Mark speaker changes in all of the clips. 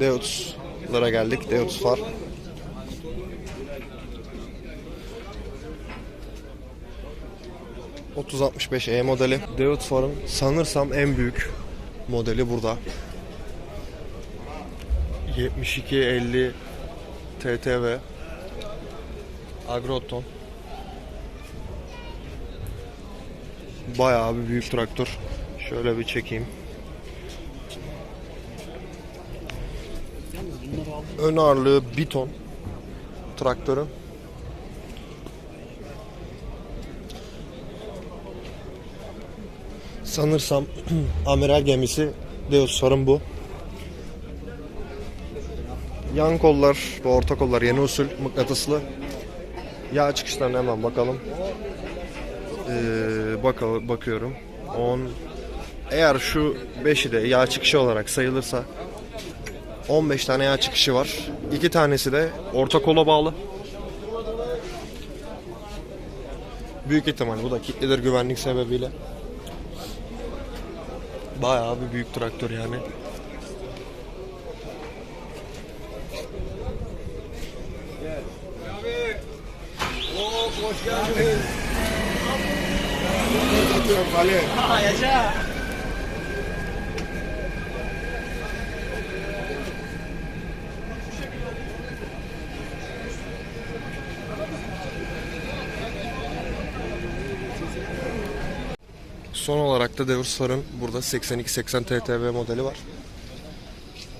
Speaker 1: Deutz'lara geldik. Deutz far. ...3065 E modeli. Deutz farın sanırsam en büyük modeli burada. 7250 TTV Agroton Bayağı bir büyük traktör. Şöyle bir çekeyim. Ön ağırlığı bir ton traktörün. Sanırsam amiral gemisi Deus'ların bu. Yan kollar ve orta kollar yeni usul mıknatıslı. Yağ çıkışlarına hemen bakalım. Ee, baka- bakıyorum. 10 eğer şu 5'i de yağ çıkışı olarak sayılırsa 15 tane yağ çıkışı var. 2 tanesi de orta kola bağlı. Büyük ihtimal bu da kilitlidir güvenlik sebebiyle. Bayağı bir büyük traktör yani. Son olarak da Devursar'ın burada 82-80 TTV modeli var.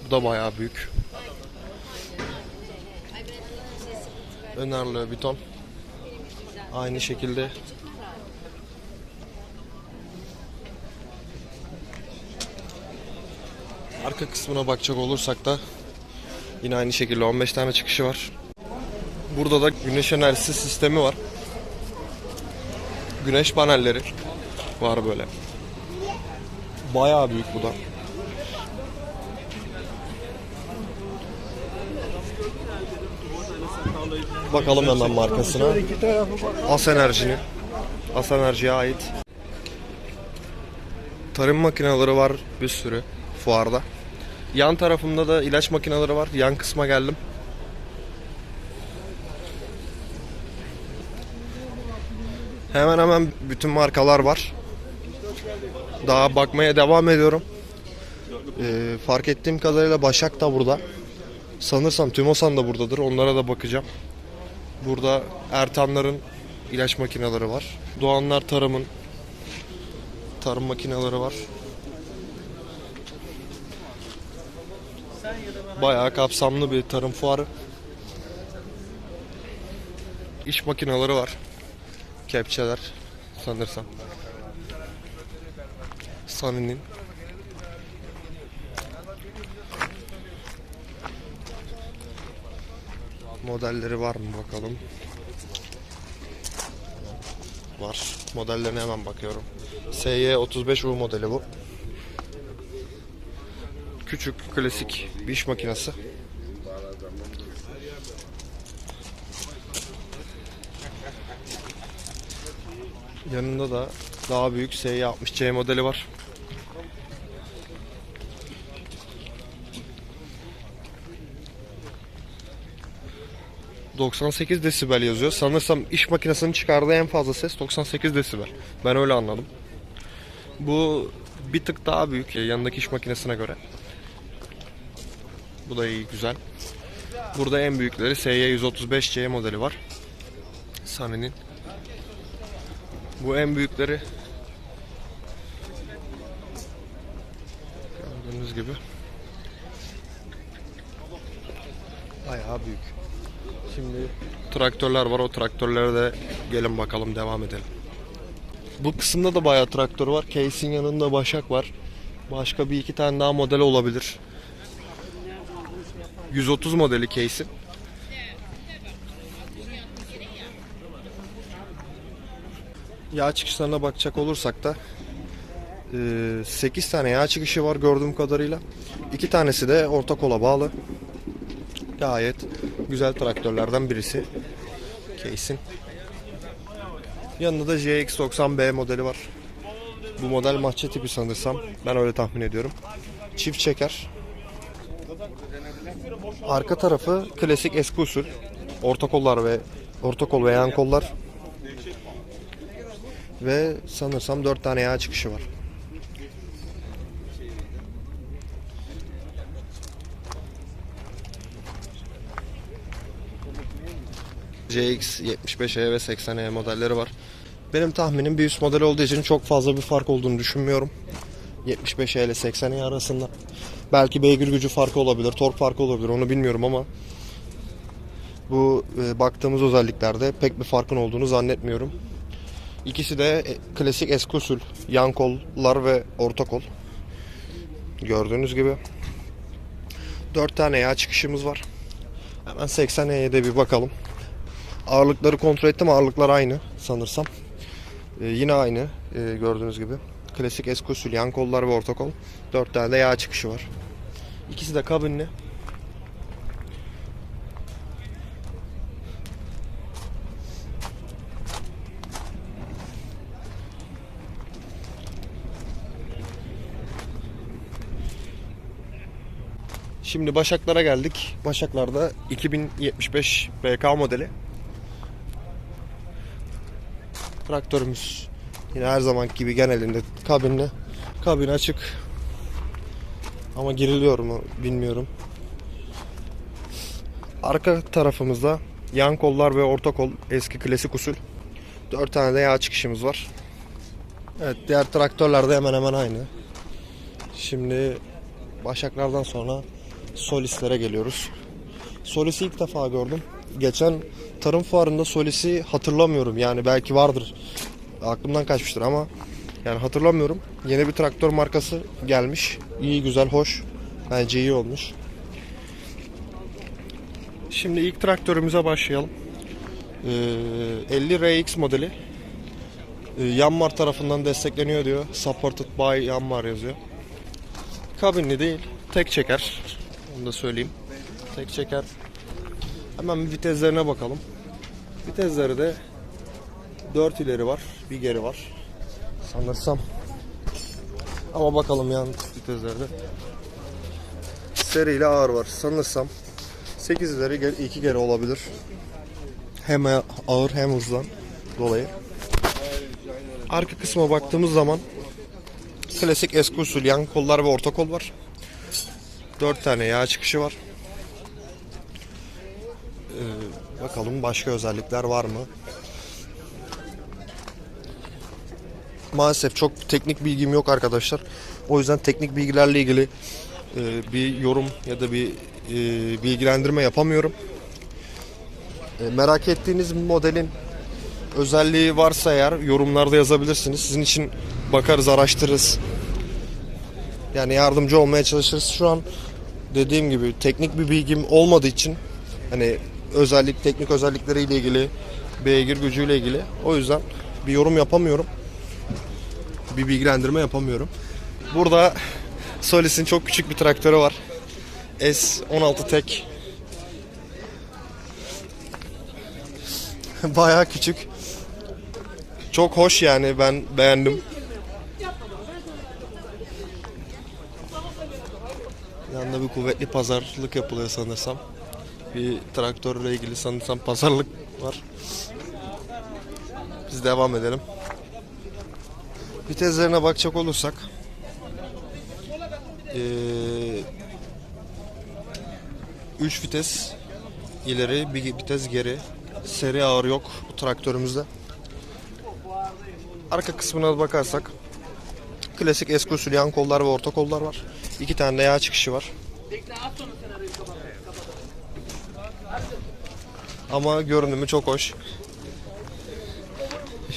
Speaker 1: Bu da bayağı büyük. Ön ağırlığı bir ton. Aynı şekilde arka kısmına bakacak olursak da yine aynı şekilde 15 tane çıkışı var. Burada da güneş enerjisi sistemi var. Güneş panelleri var böyle. Bayağı büyük bu da. Bakalım hemen markasına. As Enerji'nin. As Enerji'ye ait. Tarım makineleri var bir sürü fuarda. Yan tarafımda da ilaç makineleri var. Yan kısma geldim. Hemen hemen bütün markalar var. Daha bakmaya devam ediyorum. Ee, fark ettiğim kadarıyla Başak da burada. Sanırsam Tümosan da buradadır. Onlara da bakacağım. Burada Ertanların ilaç makineleri var. Doğanlar Tarım'ın tarım makineleri var. Bayağı kapsamlı bir tarım fuarı. İş makineleri var. Kepçeler sanırsam. Sunny'nin modelleri var mı bakalım. Var. Modellerine hemen bakıyorum. SY35U modeli bu. Küçük, klasik bir iş makinesi. Yanında da daha büyük SY60C modeli var. ...98 desibel yazıyor. Sanırsam iş makinesinin çıkardığı en fazla ses 98 desibel. Ben öyle anladım. Bu bir tık daha büyük yanındaki iş makinesine göre. Bu da iyi güzel. Burada en büyükleri SY135C modeli var. Sunny'nin. Bu en büyükleri gördüğünüz gibi bayağı büyük. Şimdi traktörler var. O traktörlere de gelin bakalım devam edelim. Bu kısımda da bayağı traktör var. Case'in yanında Başak var. Başka bir iki tane daha model olabilir. 130 modeli Case'in. Yağ çıkışlarına bakacak olursak da 8 tane yağ çıkışı var gördüğüm kadarıyla. 2 tanesi de orta kola bağlı. Gayet güzel traktörlerden birisi. Case'in. Yanında da JX90B modeli var. Bu model mahçe tipi sanırsam. Ben öyle tahmin ediyorum. Çift çeker. Arka tarafı klasik eski usul. Orta kollar ve orta kol ve yan kollar. Ve sanırsam 4 tane yağ çıkışı var. CX 75E ve 80E modelleri var. Benim tahminim bir üst model olduğu için çok fazla bir fark olduğunu düşünmüyorum. 75E ile 80E arasında. Belki beygir gücü farkı olabilir, tork farkı olabilir onu bilmiyorum ama bu e, baktığımız özelliklerde pek bir farkın olduğunu zannetmiyorum. İkisi de e, klasik eski usul yan kollar ve orta kol. Gördüğünüz gibi. 4 tane yağ çıkışımız var. Hemen 80E'ye de bir bakalım. Ağırlıkları kontrol ettim. Ağırlıklar aynı sanırsam. Ee, yine aynı e, gördüğünüz gibi. Klasik eski usul yan kollar ve orta kol. 4 tane de yağ çıkışı var. İkisi de kabinli. Şimdi Başaklar'a geldik. Başaklar'da 2075 BK modeli. Traktörümüz yine her zamanki gibi genelinde kabinli. Kabin açık. Ama giriliyor mu bilmiyorum. Arka tarafımızda yan kollar ve orta kol eski klasik usul. 4 tane de yağ çıkışımız var. Evet diğer traktörlerde hemen hemen aynı. Şimdi Başaklardan sonra Solis'lere geliyoruz. Solis'i ilk defa gördüm. Geçen tarım fuarında Solis'i hatırlamıyorum. Yani belki vardır. Aklımdan kaçmıştır ama yani hatırlamıyorum. Yeni bir traktör markası gelmiş. İyi, güzel, hoş. Bence iyi olmuş. Şimdi ilk traktörümüze başlayalım. Ee, 50 RX modeli. Ee, Yanmar tarafından destekleniyor diyor. Supported by Yanmar yazıyor. Kabinli değil. Tek çeker. Onu da söyleyeyim. Tek çeker. Hemen bir viteslerine bakalım. Vitesleri de 4 ileri var. Bir geri var. Sanırsam. Ama bakalım yan viteslerde. Seri ile ağır var. Sanırsam 8 ileri 2 geri olabilir. Hem ağır hem hızdan dolayı. Arka kısma baktığımız zaman klasik eski usul yan kollar ve orta kol var. 4 tane yağ çıkışı var. Ee, bakalım başka özellikler var mı? Maalesef çok teknik bilgim yok arkadaşlar. O yüzden teknik bilgilerle ilgili e, bir yorum ya da bir e, bilgilendirme yapamıyorum. E, merak ettiğiniz modelin özelliği varsa eğer yorumlarda yazabilirsiniz. Sizin için bakarız, araştırırız. Yani yardımcı olmaya çalışırız. Şu an dediğim gibi teknik bir bilgim olmadığı için hani özellik teknik özellikleriyle ilgili beygir gücüyle ilgili o yüzden bir yorum yapamıyorum. Bir bilgilendirme yapamıyorum. Burada Solis'in çok küçük bir traktörü var. S16 tek. Bayağı küçük. Çok hoş yani ben beğendim. Yanında bir kuvvetli pazarlık yapılıyor sanırsam. Bir traktörle ilgili sanırsam pazarlık var. Biz devam edelim. Viteslerine bakacak olursak ee, 3 vites ileri, bir vites geri. Seri ağır yok bu traktörümüzde. Arka kısmına bakarsak klasik eski usul yan kollar ve orta kollar var. İki tane de yağ çıkışı var. Ama görünümü çok hoş.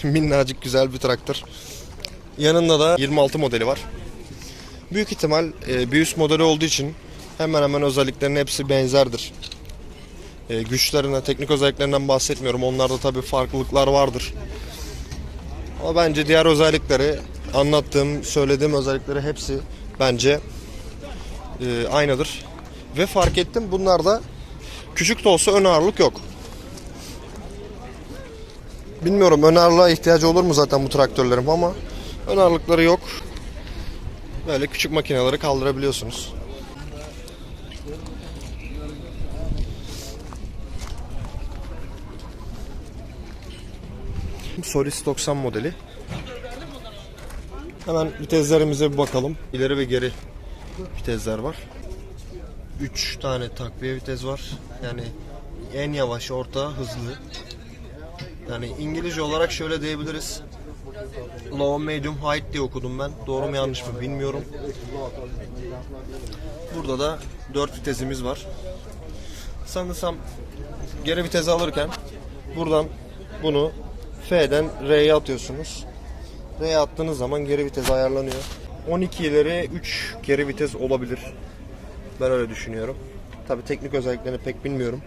Speaker 1: Minnacık güzel bir traktör. Yanında da 26 modeli var. Büyük ihtimal e, bir üst modeli olduğu için hemen hemen özelliklerinin hepsi benzerdir. E, güçlerine, teknik özelliklerinden bahsetmiyorum. Onlarda tabii farklılıklar vardır. Ama bence diğer özellikleri anlattığım, söylediğim özellikleri hepsi bence e, aynıdır. Ve fark ettim bunlarda küçük de olsa ön ağırlık yok. Bilmiyorum ön ihtiyacı olur mu zaten bu traktörlerim ama ön yok. Böyle küçük makineleri kaldırabiliyorsunuz. Solis 90 modeli. Hemen viteslerimize bir bakalım. İleri ve geri vitesler var. 3 tane takviye vites var. Yani en yavaş, orta, hızlı. Yani İngilizce olarak şöyle diyebiliriz. Low, medium, high diye okudum ben. Doğru mu yanlış mı bilmiyorum. Burada da 4 vitesimiz var. Sanırsam geri vites alırken buradan bunu F'den R'ye atıyorsunuz. R'ye attığınız zaman geri vites ayarlanıyor. 12 ileri 3 geri vites olabilir. Ben öyle düşünüyorum. Tabi teknik özelliklerini pek bilmiyorum.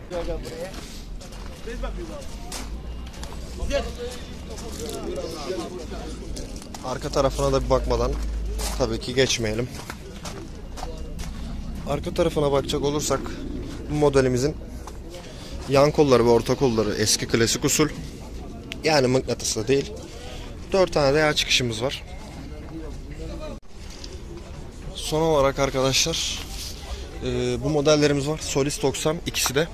Speaker 1: Arka tarafına da bir bakmadan tabii ki geçmeyelim. Arka tarafına bakacak olursak bu modelimizin yan kolları ve orta kolları eski klasik usul. Yani mıknatıslı değil. 4 tane de yağ çıkışımız var. Son olarak arkadaşlar e, bu modellerimiz var. Solis 90 ikisi de.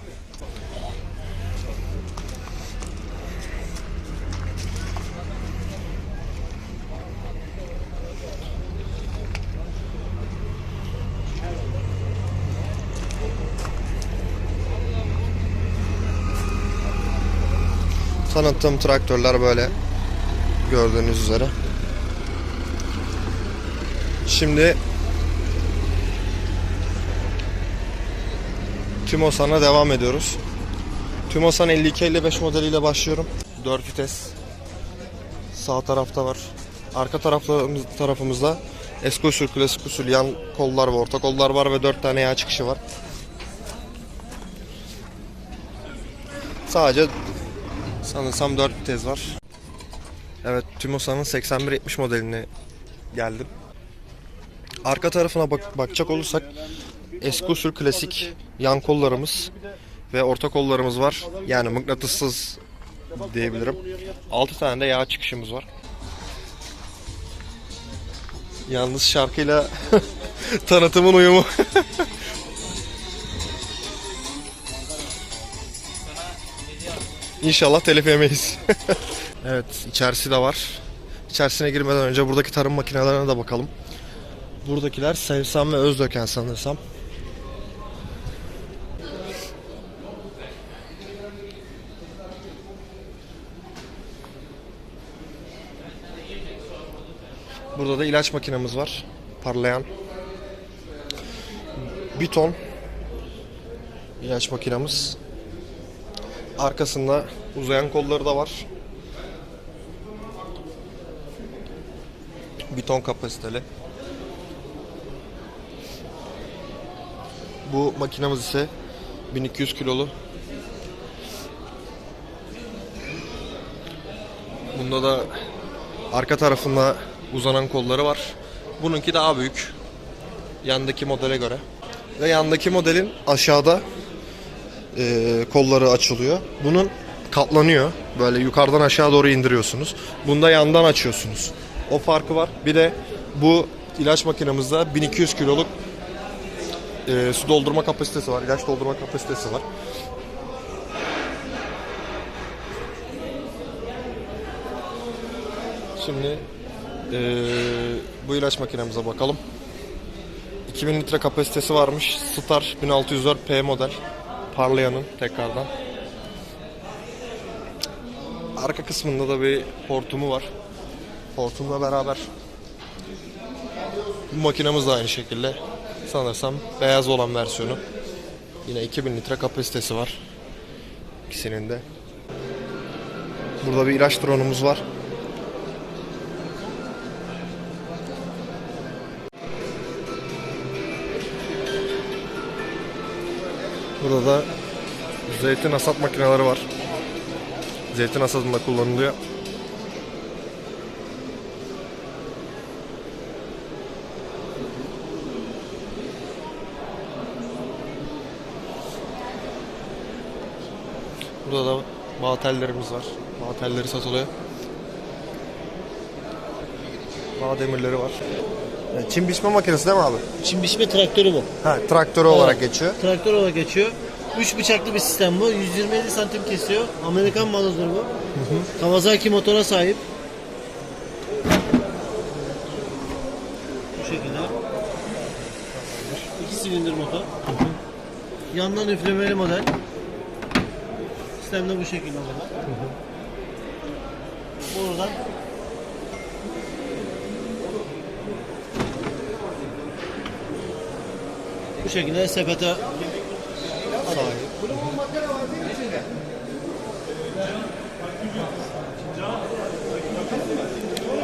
Speaker 1: Tanıttığım traktörler böyle gördüğünüz üzere. Şimdi Tümosan'a devam ediyoruz. Tümosan 52-55 modeliyle başlıyorum. 4 vites. Sağ tarafta var. Arka taraflarımız, tarafımızda eski usul, klasik usul yan kollar ve orta kollar var ve 4 tane yağ çıkışı var. Sadece sanırsam 4 vites var. Evet Tümosan'ın 8170 modeline geldim. Arka tarafına bak bakacak olursak eski usul klasik yan kollarımız ve orta kollarımız var. Yani mıknatıssız diyebilirim. 6 tane de yağ çıkışımız var. Yalnız şarkıyla tanıtımın uyumu. İnşallah telif yemeyiz. evet içerisi de var. İçerisine girmeden önce buradaki tarım makinelerine de bakalım. Buradakiler Sevsam ve Özdöken sanırsam. Burada da ilaç makinemiz var. Parlayan. Bir ton ilaç makinamız. Arkasında uzayan kolları da var. Bir ton kapasiteli. Bu makinamız ise 1200 kilolu. Bunda da arka tarafında uzanan kolları var. Bununki daha büyük. Yandaki modele göre. Ve yandaki modelin aşağıda e, kolları açılıyor. Bunun katlanıyor. Böyle yukarıdan aşağı doğru indiriyorsunuz. Bunda yandan açıyorsunuz. O farkı var. Bir de bu ilaç makinemizde 1200 kiloluk e, su doldurma kapasitesi var. ilaç doldurma kapasitesi var. Şimdi e, bu ilaç makinemize bakalım. 2000 litre kapasitesi varmış. Star 1604P model. Parlayan'ın tekrardan. Arka kısmında da bir hortumu var. Hortumla beraber bu makinemiz de aynı şekilde. Sanırsam beyaz olan versiyonu. Yine 2000 litre kapasitesi var. İkisinin de. Burada bir ilaç dronumuz var. Burada da zeytin hasat makineleri var. Zeytin hasadında kullanılıyor. Burada da bağ tellerimiz var. Bağ telleri satılıyor. Bağ demirleri var. Evet, Çim biçme makinesi değil mi abi?
Speaker 2: Çim biçme traktörü bu.
Speaker 1: Ha, traktörü olarak geçiyor.
Speaker 2: Traktör olarak geçiyor. 3 bıçaklı bir sistem bu. 127 santim kesiyor. Amerikan malıdır bu. Kawasaki motora sahip. Bu şekilde. 2 silindir motor. Yandan üflemeli model. Sistem de bu şekilde model. Buradan şekilde sepete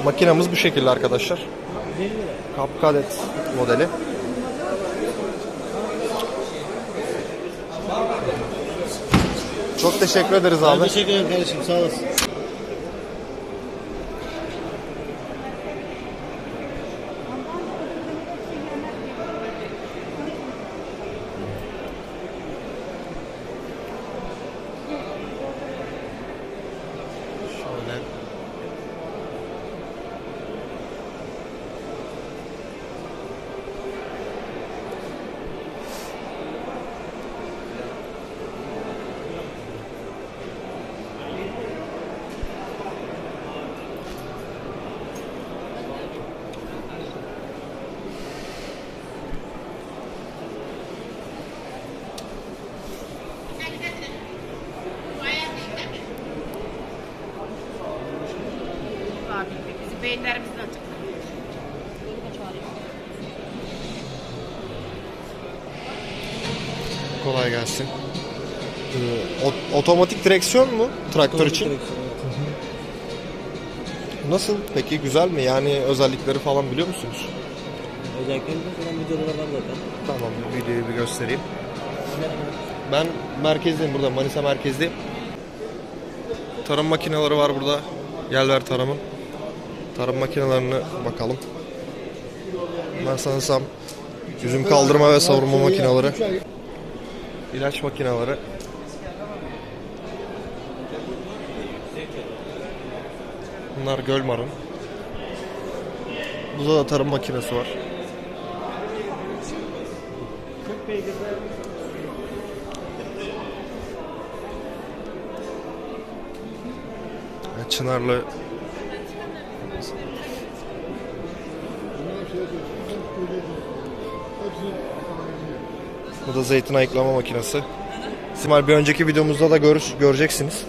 Speaker 1: Makinamız bu şekilde arkadaşlar. Kapkadet modeli. Çok teşekkür ederiz
Speaker 2: Ben
Speaker 1: abi.
Speaker 2: teşekkür ederim kardeşim sağ olasın.
Speaker 3: Abi bizi beyinlerimizden çıktı.
Speaker 1: Kolay gelsin. Ee, ot- otomatik direksiyon mu traktör için? Nasıl? Peki güzel mi? Yani özellikleri falan biliyor musunuz?
Speaker 2: Özellikle falan videolar var zaten.
Speaker 1: Tamam videoyu bir göstereyim. Ben merkezdeyim burada Manisa merkezdeyim. Tarım makineleri var burada. Gel ver tarımın. Tarım makinelerine bakalım. Ben sanırsam üzüm kaldırma ve savurma makineleri. İlaç makineleri. Bunlar Gölmar'ın. Burada da tarım makinesi var. Çınarlı Bu da zeytin ayıklama makinesi. Simal bir önceki videomuzda da gör, göreceksiniz.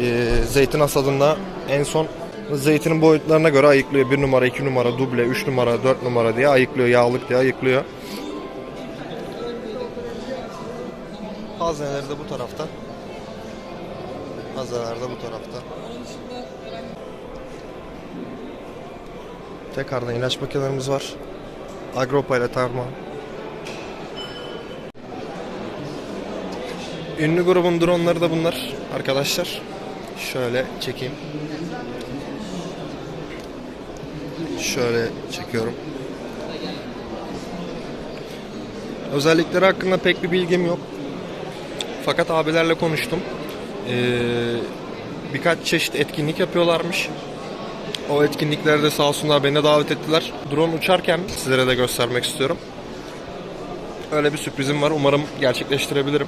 Speaker 1: Ee, zeytin hasadında en son zeytinin boyutlarına göre ayıklıyor. 1 numara, 2 numara, duble, 3 numara, 4 numara diye ayıklıyor. Yağlık diye ayıklıyor. Hazineleri de bu tarafta. Hazineler de bu tarafta. Tekrardan ilaç makinelerimiz var. Agropa ile Tarma. Ünlü grubun dronları da bunlar arkadaşlar. Şöyle çekeyim. Şöyle çekiyorum. Özellikleri hakkında pek bir bilgim yok. Fakat abilerle konuştum. Ee, birkaç çeşit etkinlik yapıyorlarmış. O etkinliklerde sağ olsunlar beni de davet ettiler. Drone uçarken sizlere de göstermek istiyorum. Öyle bir sürprizim var. Umarım gerçekleştirebilirim.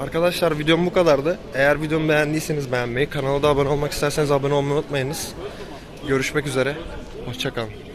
Speaker 1: Arkadaşlar videom bu kadardı. Eğer videomu beğendiyseniz beğenmeyi, kanala da abone olmak isterseniz abone olmayı unutmayınız. Görüşmek üzere. Hoşçakalın.